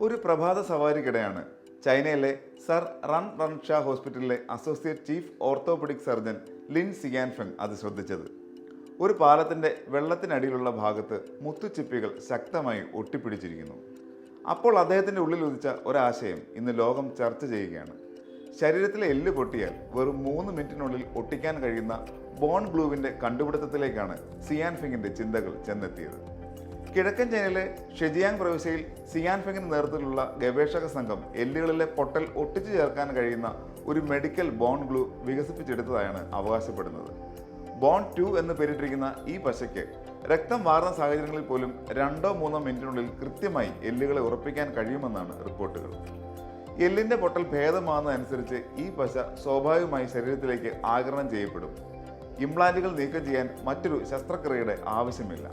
ഒരു പ്രഭാത സവാരിക്കിടെയാണ്. ചൈനയിലെ സർ റൺ റൺ ഷാ ഹോസ്പിറ്റലിലെ associate chief orthopaedic surgeon Lin Xianfeng അത് ശ്രദ്ധിച്ചത്. ഒരു പാലത്തിന്റെ വെള്ളത്തിനടിയിലുള്ള ഭാഗത്ത് മുത്തുച്ചിപ്പികൾ ശക്തമായി ഒട്ടിപ്പിടിച്ചിരിക്കുന്നു. അപ്പോൾ അദ്ദേഹത്തിന്റെ ഉള്ളിൽ ഉദിച്ച ഒരാശയം ഇന്ന് ലോകം ചർച്ച ചെയ്യുകയാണ്. ശരീരത്തിലെ എല്ല് പൊട്ടിയാൽ വെറും മൂന്ന് മിനിറ്റിനുള്ളിൽ ഒട്ടിക്കാൻ കഴിയുന്ന ബോൺ ബ്ലൂവിന്റെ കണ്ടുപിടുത്തത്തിലേക്കാണ് സിയാൻഫിങ്ങിന്റെ ചിന്തകൾ ചെന്നെത്തിയത്. കിഴക്കൻ ചൈനയിലെ ഷെജിയാങ് പ്രവിശ്യയിൽ സിയാൻഫെങ്ങിന് നേതൃത്വത്തിലുള്ള ഗവേഷക സംഘം എല്ലുകളിലെ പൊട്ടൽ ഒട്ടിച്ചു ചേർക്കാൻ കഴിയുന്ന ഒരു മെഡിക്കൽ ബോൺ ഗ്ലൂ വികസിപ്പിച്ചെടുത്തതായാണ് അവകാശപ്പെടുന്നത്. ബോൺ ടു എന്ന് പേരിട്ടിരിക്കുന്ന ഈ പശയ്ക്ക് രക്തം വാർന്ന സാഹചര്യങ്ങളിൽ പോലും രണ്ടോ മൂന്നോ മിനിറ്റിനുള്ളിൽ കൃത്യമായി എല്ലുകളെ ഉറപ്പിക്കാൻ കഴിയുമെന്നാണ് റിപ്പോർട്ടുകൾ. എല്ലിന്റെ പൊട്ടൽ ഭേദമാകുന്നതനുസരിച്ച് ഈ പശ സ്വാഭാവികമായി ശരീരത്തിലേക്ക് ആകരണം ചെയ്യപ്പെടും. ഇംപ്ലാന്റുകൾ നീക്കം ചെയ്യാൻ മറ്റൊരു ശസ്ത്രക്രിയയുടെ ആവശ്യമില്ല.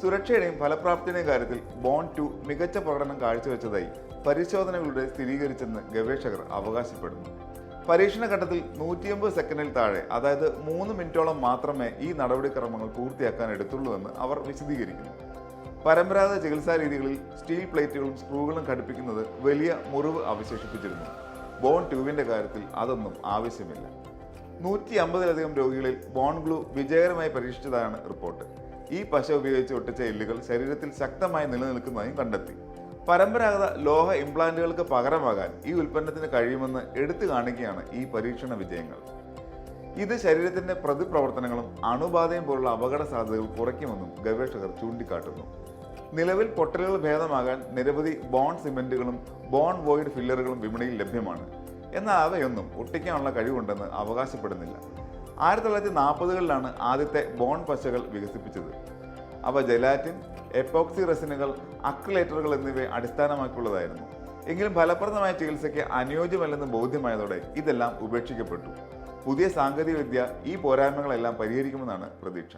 സുരക്ഷയുടെയും ഫലപ്രാപ്തിയുടെയും കാര്യത്തിൽ ബോൺ ടു മികച്ച പ്രകടനം കാഴ്ചവെച്ചതായി പരിശോധനകളുടെ സ്ഥിരീകരിച്ചെന്ന് ഗവേഷകർ അവകാശപ്പെടുന്നു. പരീക്ഷണ ഘട്ടത്തിൽ നൂറ്റിയമ്പത് സെക്കൻഡിൽ താഴെ അതായത് മൂന്ന് മിനിറ്റോളം മാത്രമേ ഈ നടപടിക്രമങ്ങൾ പൂർത്തിയാക്കാൻ എടുത്തുള്ളൂ എന്ന് അവർ വിശദീകരിക്കുന്നു. പരമ്പരാഗത ചികിത്സാ രീതികളിൽ സ്റ്റീൽ പ്ലേറ്റുകളും സ്ക്രൂകളും ഘടിപ്പിക്കുന്നത് വലിയ മുറിവ് അവശേഷിപ്പിച്ചിരുന്നു. ബോൺ ട്യൂബിന്റെ കാര്യത്തിൽ അതൊന്നും ആവശ്യമില്ല. നൂറ്റി അമ്പതിലധികം രോഗികളിൽ ബോൺ ഗ്ലൂ വിജയകരമായി പരീക്ഷിച്ചതാണ് റിപ്പോർട്ട്. ഈ പശ ഉപയോഗിച്ച് ഒട്ടിച്ച എല്ലുകൾ ശരീരത്തിൽ ശക്തമായി നിലനിൽക്കുന്നതായും കണ്ടെത്തി. പരമ്പരാഗത ലോഹ ഇംപ്ലാന്റുകൾക്ക് പകരമാകാൻ ഈ ഉൽപ്പന്നത്തിന് കഴിയുമെന്ന് എടുത്തു കാണിക്കുകയാണ് ഈ പരീക്ഷണ വിജയങ്ങൾ. ഇത് ശരീരത്തിന്റെ പ്രതിപ്രവർത്തനങ്ങളും അണുബാധയും പോലുള്ള അപകട സാധ്യതകൾ കുറയ്ക്കുമെന്നും ഗവേഷകർ ചൂണ്ടിക്കാട്ടുന്നു. നിലവിൽ പൊട്ടലുകൾ ഭേദമാകാൻ നിരവധി ബോൺ സിമെന്റുകളും ബോൺ വോയിഡ് ഫില്ലറുകളും വിപണിയിൽ ലഭ്യമാണ്. എന്നാൽ അവയൊന്നും ഒട്ടിക്കാനുള്ള കഴിവുണ്ടെന്ന് അവകാശപ്പെടുന്നില്ല. ആയിരത്തി തൊള്ളായിരത്തി നാൽപ്പതുകളിലാണ് ആദ്യത്തെ ബോൺ പശകൾ വികസിപ്പിച്ചത്. അവ ജെലാറ്റിൻ എപ്പോക്സി റെസിനുകൾ അക്രിലേറ്ററുകൾ എന്നിവയെ അടിസ്ഥാനമാക്കിയുള്ളതായിരുന്നു. എങ്കിലും ഫലപ്രദമായ ചികിത്സയ്ക്ക് അനുയോജ്യമല്ലെന്ന് ബോധ്യമായതോടെ ഇതെല്ലാം ഉപേക്ഷിക്കപ്പെട്ടു. പുതിയ സാങ്കേതികവിദ്യ ഈ പോരായ്മകളെല്ലാം പരിഹരിക്കുമെന്നാണ് പ്രതീക്ഷ.